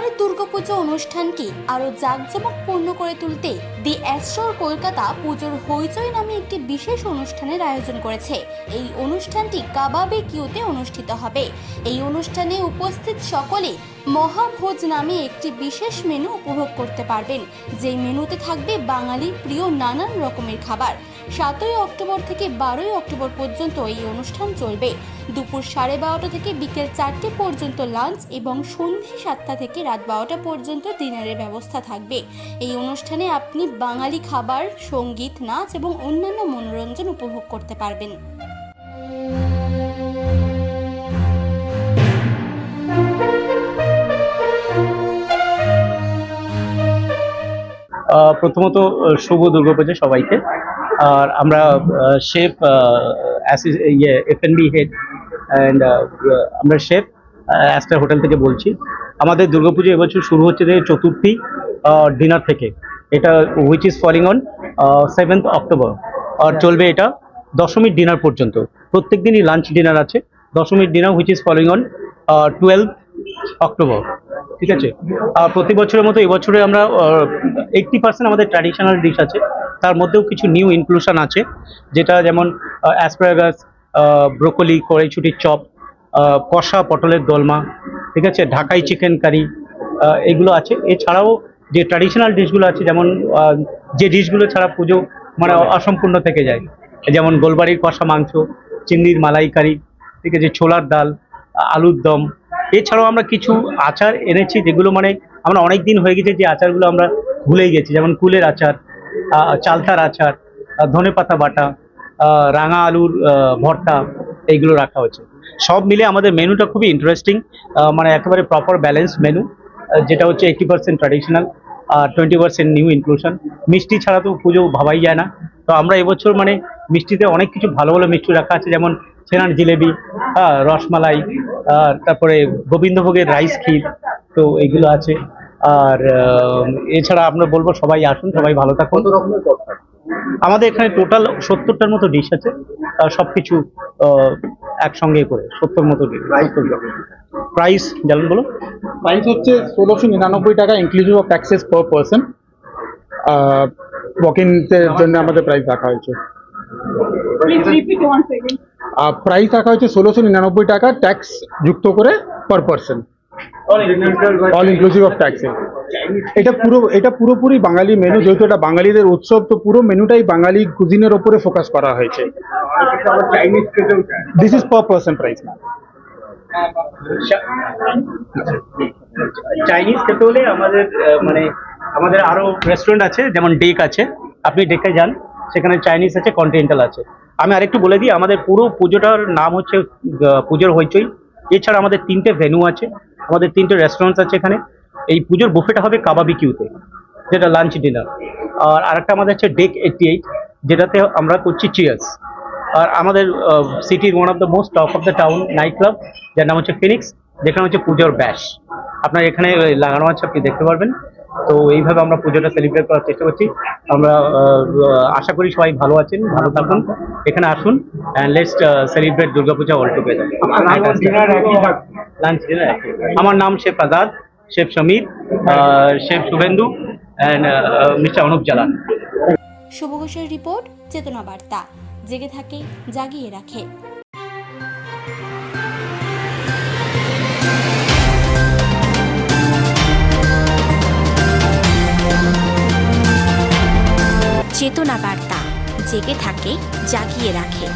এবারের দুর্গাপুজো অনুষ্ঠানকে আরও জাঁকজমকপূর্ণ করে তুলতে দি অ্যাস্ট্রোর কলকাতা পুজোর হইচই নামে একটি বিশেষ অনুষ্ঠানের আয়োজন করেছে। এই অনুষ্ঠানটি কাবাবে কিউতে অনুষ্ঠিত হবে। এই অনুষ্ঠানে উপস্থিত সকলে মহাভোজ নামে একটি বিশেষ মেনু উপভোগ করতে পারবেন। যেই মেনুতে থাকবে বাঙালির প্রিয় নানান রকমের খাবার। সাতই অক্টোবর থেকে বারোই অক্টোবর পর্যন্ত এই অনুষ্ঠান চলবে। দুপুর সাড়ে বারোটা থেকে বিকেল চারটে পর্যন্ত লাঞ্চ এবং সন্ধে সাতটা থেকে রাত বারোটা পর্যন্ত ডিনারের ব্যবস্থা থাকবে। এই অনুষ্ঠানে আপনি বাঙালি খাবার, সংগীত, নাচ এবং অন্যান্য মনোরঞ্জন উপভোগ করতে পারবেন। প্রথমত শুভ দুর্গাপুজো সবাইকে। আর আমরা শেফ ইয়ে F N B head and আমরা শেফ অ্যাস্টার হোটেল থেকে বলছি। আমাদের দুর্গাপুজো এবছর শুরু হচ্ছে যে চতুর্থী ডিনার থেকে। এটা which is falling on seventh October আর চলবে এটা দশমীর ডিনার পর্যন্ত। প্রত্যেক দিনই লাঞ্চ ডিনার আছে। দশমীর dinner which is following on twelve October ঠিক আছে? আর প্রতি বছরের মতো এবছরে আমরা এইটটি পার্সেন্ট আমাদের ট্র্যাডিশনাল ডিশ আছে। তার মধ্যেও কিছু নিউ ইনক্লুশন আছে যেটা যেমন অ্যাসপ্রাগাস ব্রোকলি কড়াইছুটির চপ কষা পটলের দোলমা ঠিক আছে ঢাকাই চিকেন কারি এগুলো আছে। এছাড়াও যে ট্র্যাডিশনাল ডিশগুলো আছে যেমন যে ডিশগুলো ছাড়া পুজো মানে অসম্পূর্ণ থেকে যায়। যেমন গোলবাড়ির কষা মাংস চিংড়ির মালাইকারি ঠিক আছে ছোলার ডাল আলুর দম। এছাড়াও আমরা কিছু আচার এনেছি যেগুলো মানে আমরা অনেক দিন হয়ে গেছে যে আচারগুলো আমরা ভুলেই গেছি। যেমন কুলের আচার চালতার আচার ধনে পাতা বাটা রাঙা আলুর ভর্তা, এইগুলো রাখা হয়েছে। সব মিলে আমাদের মেনুটা খুবই ইন্টারেস্টিং মানে একেবারে প্রপার ব্যালেন্স মেনু যেটা হচ্ছে এইটি পার্সেন্ট ট্র্যাডিশনাল আর টোয়েন্টি পার্সেন্ট নিউ ইনক্লুশন মিষ্টি ছাড়া তো পুজো ভাবাই যায় না। তো আমরা এবছর মানে মিষ্টিতে অনেক কিছু ভালো ভালো মিষ্টি রাখা আছে, যেমন ছেনার জিলেবি হ্যাঁ রসমালাই তারপরে গোবিন্দভোগের রাইস ক্ষীর, তো এগুলো আছে। আর এছাড়া আমরা বলব সবাই আসুন সবাই ভালো থাকুন। আমাদের এখানে টোটাল সত্তরটার মতো ডিশ আছে সব কিছু একসঙ্গে করে সত্তর মতো প্রাইস জানেন বলো প্রাইস হচ্ছে ষোলোশো নিরানব্বই টাকা inclusive of taxes per person ওয়াকিংসের জন্য আমাদের প্রাইস রাখা হয়েছে. প্রাইস রাখা হয়েছে ষোলোশো নিরানব্বই টাকা ট্যাক্স যুক্ত করে per person all inclusive of ট্যাক্সে এটা পুরো এটা পুরোপুরি বাঙালি মেনু যেহেতু এটা বাঙালিদের উৎসব তো পুরো মেনুটাই বাঙালি কুজিনের ওপরে ফোকাস করা হয়েছে। This is per person price না চাইনিজ খেতে হলে আমাদের মানে আমাদের আরও রেস্টুরেন্ট আছে যেমন ডেক আছে। আপনি ডেকে যান সেখানে চাইনিজ আছে কন্টিনেন্টাল আছে। আমি আরেকটু বলে দিই আমাদের পুরো পুজোটার নাম হচ্ছে আহ, পুজোর হইচই। এছাড়া আমাদের তিনটে ভেন্যু আছে। আমাদের তিনটে রেস্টুরেন্টস আছে এখানে। এই পুজোর বুফেটা হবে কাবাবি কিউতে যেটা লাঞ্চ ডিনার আর আরেকটা আমাদের হচ্ছে ডেক এইটটি এইট যেটাতে আমরা করছি চিয়ার্স আর আমাদের সিটির one of the most top of the town night club যার নাম হচ্ছে ফিনিক্স যেখানে হচ্ছে পুজোর ব্যাস আপনার এখানে লাগানো আছে, আপনি দেখতে পারবেন। তো এইভাবে আমরা পুজোটা সেলিব্রেট করার চেষ্টা করছি। আমরা আশা করি সবাই ভালো আছেন, ভালো থাকুন। এখানে আসুন and let's celebrate Durga Puja all together lunch dinner আমার নাম chef Azad, chef Samir chef Subhendu and mister Anup Jalan Shubho ঘোষের রিপোর্ট, চেতনা বার্তা। জেগে থাকে, জাগিয়ে রাখে। চেতনা বার্তা। জেগে থাকে, জাগিয়ে রাখে।